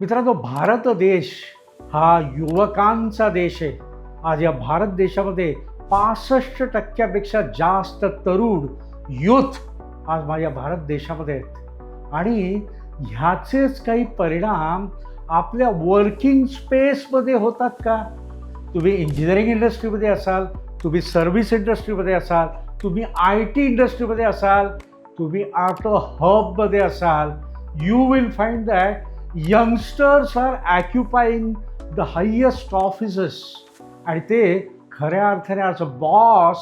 मित्रांनो भारत देश हा युवकांचा देश आहे. आज या भारत देशामध्ये पासष्ट टक्क्यापेक्षा जास्त तरुण युथ आज माझ्या भारत देशामध्ये आहेत. आणि ह्याचेच काही परिणाम आपल्या वर्किंग स्पेसमध्ये होतात का? तुम्ही इंजिनिअरिंग इंडस्ट्रीमध्ये असाल तुम्ही सर्व्हिस इंडस्ट्रीमध्ये असाल तुम्ही आय टी इंडस्ट्रीमध्ये असाल तुम्ही आटो हबमध्ये असाल you will find that youngsters are occupying the highest offices आणि ते खऱ्या अर्थाने आज बॉस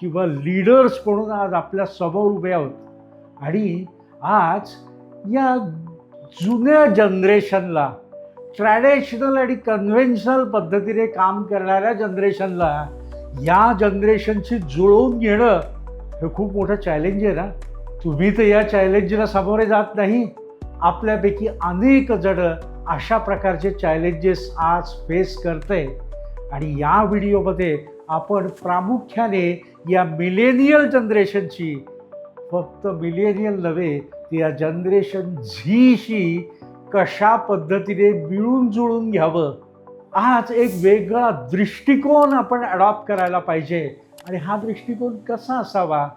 किंवा लीडर्स म्हणून आज आपल्यासमोर उभे आहोत. आणि आज या जुन्या जनरेशनला ट्रॅडिशनल आणि कन्व्हेन्शनल पद्धतीने काम करणाऱ्या जनरेशनला या जनरेशनशी जुळवून घेणं हे खूप मोठं चॅलेंज आहे ना. तुम्ही तर या चॅलेंजला सामोरे जात नाही. आपल्यापैकी अनेक जणं अशा प्रकारचे चॅलेंजेस आज फेस करते. आणि या व्हिडिओमध्ये आपण प्रामुख्याने या मिलेनियल जनरेशनची फक्त मिलेनियल नव्हे या जनरेशन झीशी कशा पद्धतीने मिळून जुळून घ्यावं? आज एक वेगळा दृष्टिकोन आपण अडॉप्ट करायला पाहिजे. आणि हा दृष्टिकोन कसा असावा?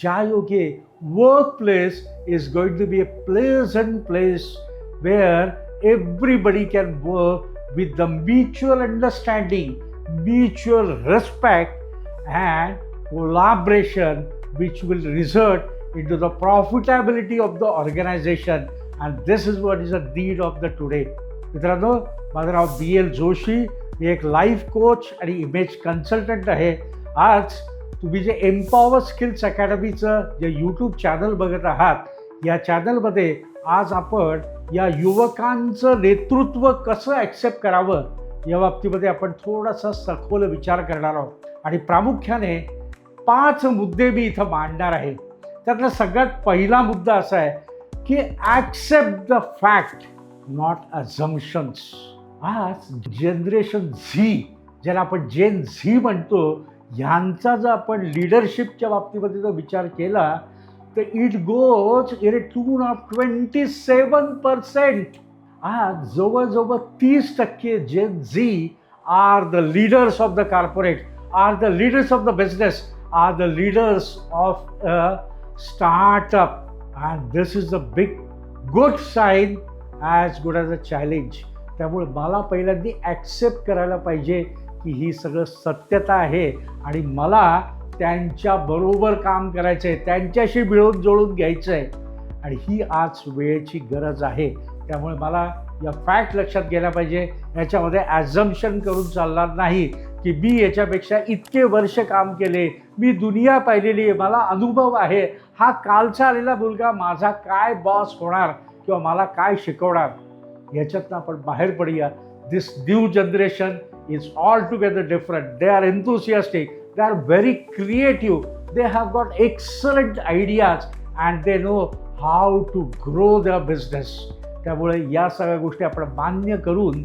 ज्या योगे work place is going to be a pleasant place where everybody can work with the mutual understanding mutual respect and collaboration which will result into the profitability of the organization and this is what is the need of the today मित्रांनो माझं नाव बी L Joshi मी एक life coach आणि image consultant आहे आज तुम्ही जे empower skills अकॅडमीचं जे यूट्यूब चॅनल बघत आहात या चॅनलमध्ये आज आपण या युवकांचं नेतृत्व कसं ॲक्सेप्ट करावं या बाबतीमध्ये आपण थोडासा सखोल विचार करणार आहोत. आणि प्रामुख्याने पाच मुद्दे मी इथं मांडणार आहे. त्यातला सगळ्यात पहिला मुद्दा असा आहे की accept the fact not assumptions आज जनरेशन झी ज्याला आपण जेन झी म्हणतो ह्यांचा जर आपण लिडरशिपच्या बाबतीमध्ये जर विचार केला तर it goes in to of twenty seven percent आज जवळजवळ तीस टक्के जे Z are the leaders of the corporate are the leaders of the business are the leaders of a startup and this is a big good sign as good as a challenge त्यामुळे मला पहिल्यांदा accept करायला पाहिजे. की ही सगळं सत्यता आहे आणि मला त्यांच्याबरोबर काम करायचं आहे त्यांच्याशी मिळून जुळून घ्यायचं आहे आणि ही आज वेळेची गरज आहे. त्यामुळे मला या फॅक्ट लक्षात घ्यायला पाहिजे. याच्यामध्ये ॲझम्शन करून चालणार नाही की मी याच्यापेक्षा इतके वर्ष काम केले. मी दुनिया पाहिलेली आहे मला अनुभव आहे. हा कालचा आलेला मुलगा माझा काय बॉस होणार किंवा मला काय शिकवणार? याच्यातनं आपण बाहेर पडूया. This new generation is all different. Different are enthusiastic, they are are very creative they have got ideas, ideas and they know to to grow the business त्यामुळे या सगळ्या गोष्टी आपण मान्य करून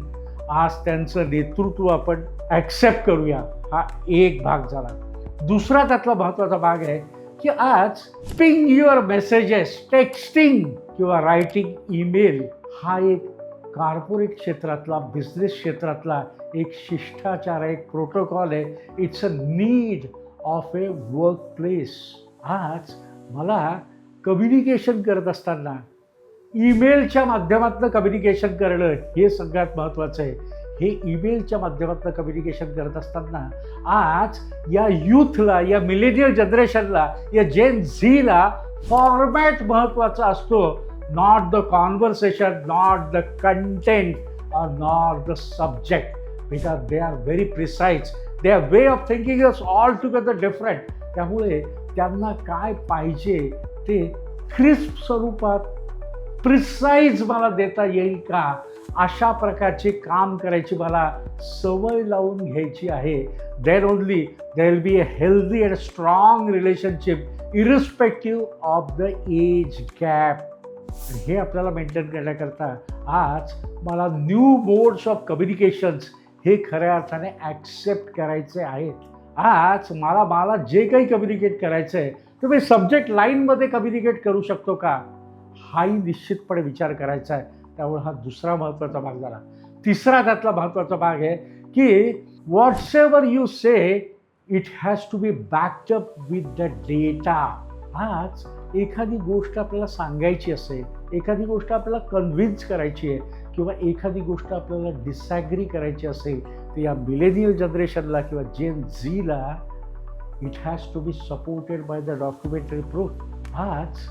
आज त्यांचं नेतृत्व आपण ॲक्सेप्ट करूया. हा एक भाग झाला. दुसरा त्यातला महत्त्वाचा भाग आहे की आज पिंग युअर मेसेजेस टेक्स्टिंग किंवा रायटिंग ईमेल हा एक कार्पोरेट क्षेत्रातला बिझनेस क्षेत्रातला एक शिष्टाचार आहे एक प्रोटोकॉल आहे. It's a need of a work place आज मला कम्युनिकेशन करत असताना ईमेलच्या माध्यमातून कम्युनिकेशन करणं हे सगळ्यात महत्त्वाचं आहे. हे ईमेलच्या माध्यमातून कम्युनिकेशन करत असताना आज या यूथला या मिलेनियल जनरेशनला या जेन झीला फॉर्मॅट महत्त्वाचा असतो. Not the conversation not the content or not the subject because they are very precise they are way of thinking is all together different त्यामुळे त्यांना काय पाहिजे ते क्रिस्प स्वरूपात प्रिसाईज मला देता येईल का? अशा प्रकारचे काम करायची मला सवय लावून घ्यायची आहे. There only there will be a healthy and strong relationship irrespective of the age gap आणि हे आपल्याला मेंटेन करण्याकरता आज मला न्यू मोड्स ऑफ कम्युनिकेशन्स हे खऱ्या अर्थाने ॲक्सेप्ट करायचे आहेत. आज मला मला जे काही कम्युनिकेट करायचं आहे तर मी सब्जेक्ट लाईनमध्ये कम्युनिकेट करू शकतो का? हाही निश्चितपणे विचार करायचा आहे. त्यामुळे हा दुसरा महत्त्वाचा भाग झाला. तिसरा त्यातला महत्त्वाचा भाग आहे की whatever you say it has to be backup with the data आज एखादी गोष्ट आपल्याला सांगायची असेल एखादी गोष्ट आपल्याला कन्व्हिन्स करायची आहे किंवा एखादी गोष्ट आपल्याला डिसॅग्री करायची असेल तर या मिलेनियल जनरेशनला किंवा जेन झीला it has to be supported by the documentary proof आज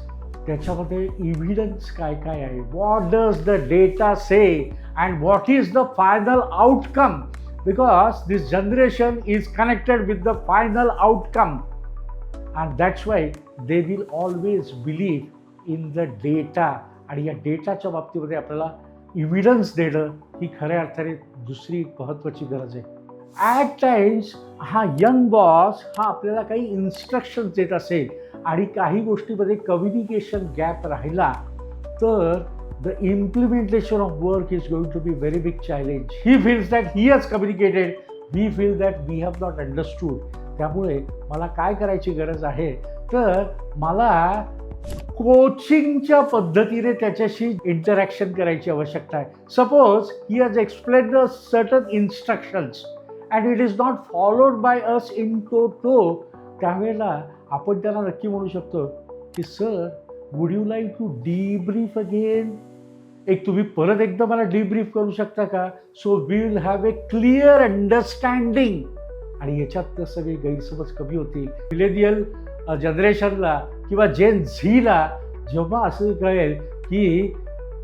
त्याच्यामध्ये इव्हिडन्स काय काय आहे? What does the data say and what is the final outcome because this generation is connected with the final outcome and that's why they will always believe in the data आणि या डेटाच्या बाबतीमध्ये आपल्याला evidence देणं ही खऱ्या अर्थाने दुसरी महत्त्वाची गरज आहे. ॲट टाइम्स हा यंग बॉस हा आपल्याला काही इन्स्ट्रक्शन्स देत असेल आणि काही गोष्टीमध्ये कम्युनिकेशन गॅप राहिला तर the implementation of work is going to be very big challenge he feels that he has communicated we feel that we have not understood त्यामुळे मला काय करायची गरज आहे? तर मला कोचिंगच्या पद्धतीने त्याच्याशी इंटरॅक्शन करायची आवश्यकता आहे. Suppose he has explain the certain instructions and it is not followed by us in toto त्यावेळेला आपण त्याला नक्की म्हणू शकतो की sir would you like to debrief again एक तुम्ही परत एकदा मला डीब्रीफ करू शकता का? So we will have a clear understanding आणि याच्यात सगळे गैरसमज कमी होतील मिलेनियल जनरेशनला किंवा जेन झीला जेव्हा असं कळेल की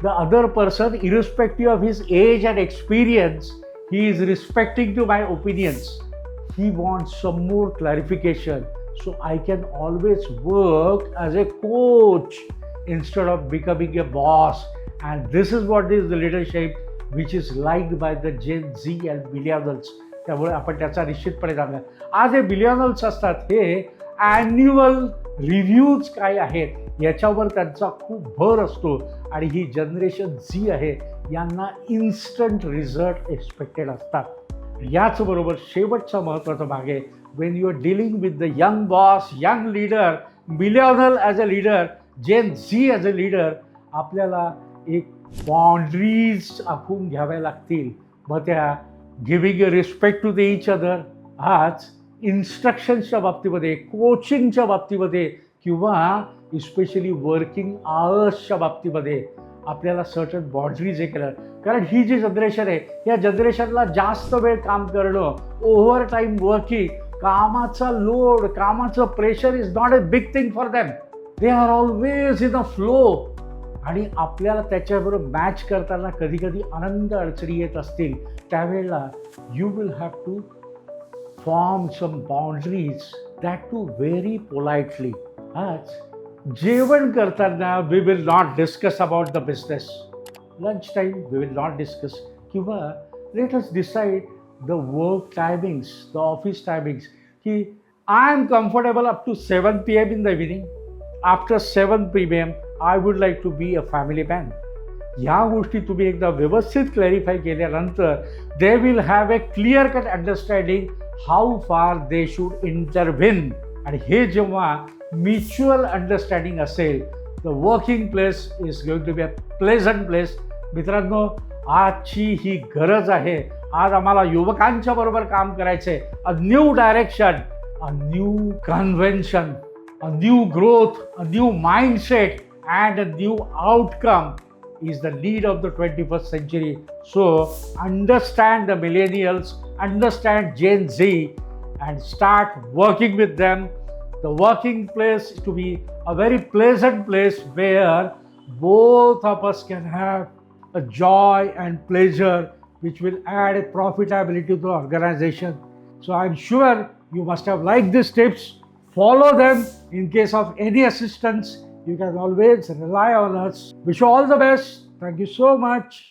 the other person irrespective of his age and experience he is respecting to my opinions he wants some more clarification. So I can always work as a coach instead of becoming a boss. And this is what is the leadership which is liked by the Gen Z and millennials. त्यामुळे आपण त्याचा निश्चितपणे जाणूया आज हे बिलियनल्स असतात हे annual reviews काय आहेत याच्यावर त्यांचा खूप भर असतो. आणि ही जनरेशन झी आहे यांना इन्स्टंट रिझल्ट एक्सपेक्टेड असतात. याचबरोबर शेवटचा महत्त्वाचा भाग आहे when you are dealing with the young boss young leader millennial as a leader Gen Z as a leader आपल्याला एक बाउंड्रीज आखून घ्याव्या लागतील. मग त्या giving a respect to the each other आज इन्स्ट्रक्शन्सच्या बाबतीमध्ये कोचिंगच्या बाबतीमध्ये किंवा इस्पेशली वर्किंग आवर्सच्या बाबतीमध्ये आपल्याला सर्टन बाउंड्रीज हे केलं. कारण ही जी जनरेशन आहे या जनरेशनला जास्त वेळ काम करणं ओव्हर टाईम वर्किंग कामाचा लोड कामाचं pressure is not a big thing for them they are always in a flow आणि आपल्याला त्याच्याबरोबर मॅच करताना कधी कधी आनंद अडचणी येत असतील त्यावेळेला you will have to form some boundaries that too very politely आज जेवण करताना we will not discuss about the business lunch time we will not discuss किंवा let us decide the work timings the office timings की I am comfortable up to seven P M in the evening after seven P M I would like to be a family man ह्या गोष्टी तुम्ही एकदा व्यवस्थित clarify केल्यानंतर they will have a clear cut understanding how far they should intervene आणि हे जेव्हा mutual understanding असेल the working place is going to be a pleasant place मित्रांनो आजची ही गरज आहे. आज आम्हाला युवकांच्या बरोबर काम करायचं आहे a new direction a new convention a new growth a new mindset and a new outcome is the lead of the 21st century. So, understand the millennials, understand Gen Z, and start working with them. The working place to be a very pleasant place where both of us can have a joy and pleasure which will add a profitability to the organization. So, I'm sure you must have liked these tips. Follow them in case of any assistance you can always rely on us. Wish you all the best. Thank you so much.